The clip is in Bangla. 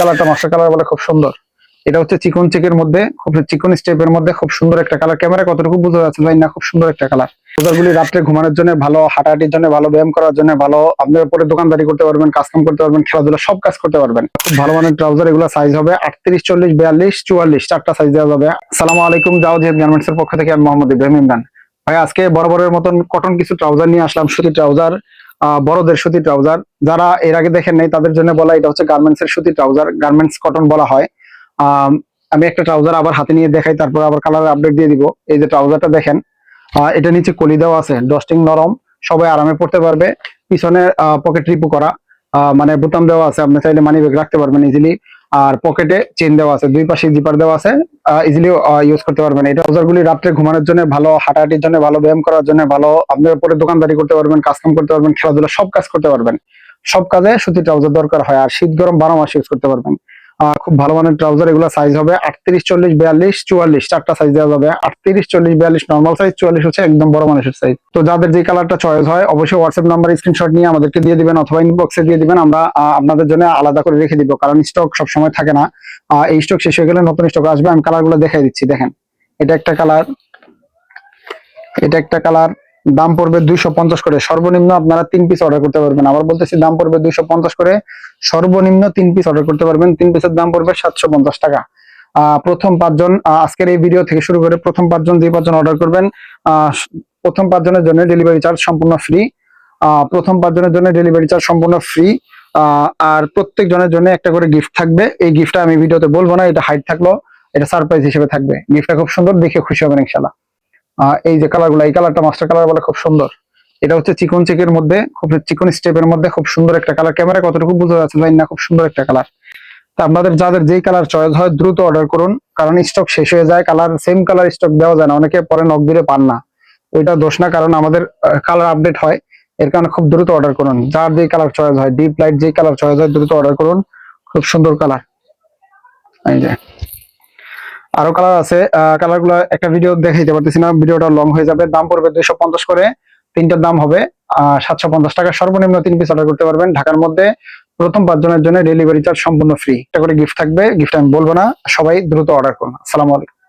কালারটা মাস্টার কালার বলে খুব সুন্দর। এটা হচ্ছে চিকন চেকের মধ্যে, খুব চিকন স্টেপের মধ্যে খুব সুন্দর একটা কালার। ক্যামেরা কতটুকু বোঝা যাচ্ছে ভাই না, খুব সুন্দর একটা কালার। গুলি রাত্রে ঘুমানোর জন্য ভালো, হাঁটাহাঁটির জন্য ভালো, ব্যায়াম করার জন্য ভালো। আপনার উপরে দোকানদারি করতে পারবেন, কাজ কাম করতে পারবেন, খেলাধুলা সব কাজ করতে পারবেন। খুব ভালো মানের ট্রাউজার এগুলো সাইজ হবে আটত্রিশ, চল্লিশ, বিয়াল্লিশ, চুয়াল্লিশ, চারটা সাইজ দেওয়া যাবে। সালামু আলাইকুম যাও জেদ গার্মেন্টস এর পক্ষ থেকে, আমি মোহাম্মদ ইব্রাহিম ইমরান। ভাই, আজকে বরাবরের মতন কটন কিছু ট্রাউজার নিয়ে আসলাম, সুতি ট্রাউজার বড়দের সুতি ট্রাউজার। যারা এর আগে দেখেন নাই তাদের জন্য বলা এটা হচ্ছে গার্মেন্টস এর সুতি ট্রাউজার। গার্মেন্টস কটন বলা হয়। আম, একটা ট্রাউজার আবার হাতে নিয়ে দেখাই তারপর আবার কালার আপডেট দিয়ে দিব। এই যে ট্রাউজারটা দেখেন এটা নিচে কলি দেওয়া আছে ডস্টিং নরম সবাই আরামে পড়তে পারবে। পিছনে পকেট রিপু করা মানে বোতাম দেওয়া আছে আপনি চাইলে মানি ব্যাগ রাখতে পারবেন ইজিলি আর পকেটে চেন দেওয়া আছে, দুই পাশে জিপার দেওয়া আছে ইজিলি ইউজ করতে পারবেন। এই ট্রাউজার গুলি রাত্রে ঘুমানোর জন্য ভালো, হাঁটাহাটির জন্য ভালো, ব্যায়াম করার জন্য ভালো আপনি পরে দোকানদারি করতে পারবেন কাজ কাম করতে পারবেন, খেলাধুলা সব কাজ করতে পারবেন। সব কাজে সুতি ট্রাউজার দরকার হয়, আর শীত গরম বারো মাস ইউজ করতে পারবেন। খুব ভালো মানের ট্রাউজার এগুলো সাইজ হবে আটত্রিশ, চল্লিশ, বিয়াল্লিশ, চুয়াল্লিশ, চারটা সাইজ দেওয়া যাবে। আটত্রিশ, চল্লিশ, বিয়াল্লিশ নর্মাল সাইজ চুয়াল্লিশ হচ্ছে একদম বড় মানুষের সাইজ তো যাদের যে কালারটা চয়েস হয়, অবশ্যই হোয়াটসঅ্যাপ নাম্বার স্ক্রিনশট নিয়ে আমাদেরকে দিয়ে দিবেন অথবা ইনবক্সে দিয়ে দিবেন। আমরা আপনাদের জন্য আলাদা করে রেখে দিব, কারণ স্টক সবসময় থাকে না। এই স্টক শেষ হয়ে গেলে নতুন স্টক আসবে। আমি কালারগুলো দেখাই দিচ্ছি, দেখেন। এটা একটা কালার এটা একটা কালার দাম পড়বে দুইশো পঞ্চাশ করে। সর্বনিম্ন আপনারা তিন পিস অর্ডার করতে পারবেন। আবার বলতেছি, দাম পড়বে দুইশো পঞ্চাশ করে। সর্বনিম্ন তিন পিস অর্ডার করতে পারবেন। তিন পিসের দাম পড়বে সাতশো পঞ্চাশ টাকা। প্রথম পাঁচজন আজকের এই ভিডিও থেকে শুরু করে প্রথম পাঁচজন যে পাঁচজন অর্ডার করবেন। প্রথম পাঁচজনের জন্য ডেলিভারি চার্জ সম্পূর্ণ ফ্রি প্রথম পাঁচজনের জন্য ডেলিভারি চার্জ সম্পূর্ণ ফ্রি আর প্রত্যেক জনের জন্য একটা করে গিফট থাকবে। এই গিফটটা আমি ভিডিওতে বলব না, এটা হাইট থাকল, এটা সারপ্রাইজ হিসেবে থাকবে। গিফটটা খুব সুন্দর, দেখে খুশি হবেন ইনশাল্লাহ এই যে কালারগুলো এই কালারটা মাস্টার কালার বলে খুব সুন্দর। এটা হচ্ছে চিকন চেকের মধ্যে, খুব চিকন স্টেপের মধ্যে খুব সুন্দর একটা কালার ক্যামেরা কতটুকু বোঝা যাচ্ছে ভাই না, খুব সুন্দর একটা কালার তা আপনাদের যাদের যেই কালার চয়েস হয়, দ্রুত অর্ডার করুন, কারণ স্টক শেষ হয়ে যায় কালার সেম কালার স্টক দেওয়া যায় না। অনেকে পরে নক দিলে পান না। ওইটা দোষ না, কারণ আমাদের কালার আপডেট হয়। এর কারণে খুব দ্রুত অর্ডার করুন। যার যেই কালার চয়েস হয় ডিপ লাইট যেই কালার চয়েস হয়, দ্রুত অর্ডার করুন। খুব সুন্দর কালার এই যে। আরও কালার আছে কালারগুলো একটা ভিডিও দেখাইতে পারতেছি না ভিডিওটা লং হয়ে যাবে, দাম পড়বে দুইশো পঞ্চাশ করে, তিনটার দাম হবে সাতশো পঞ্চাশ টাকা, সর্বনিম্ন তিন পিস অর্ডার করতে পারবেন, ঢাকার মধ্যে প্রথম পাঁচজনের জন্য ডেলিভারি চার্জ সম্পূর্ণ ফ্রি একটা করে গিফট থাকবে গিফট আমি বলব না, সবাই দ্রুত অর্ডার করুন। আসসালামু আলাইকুম।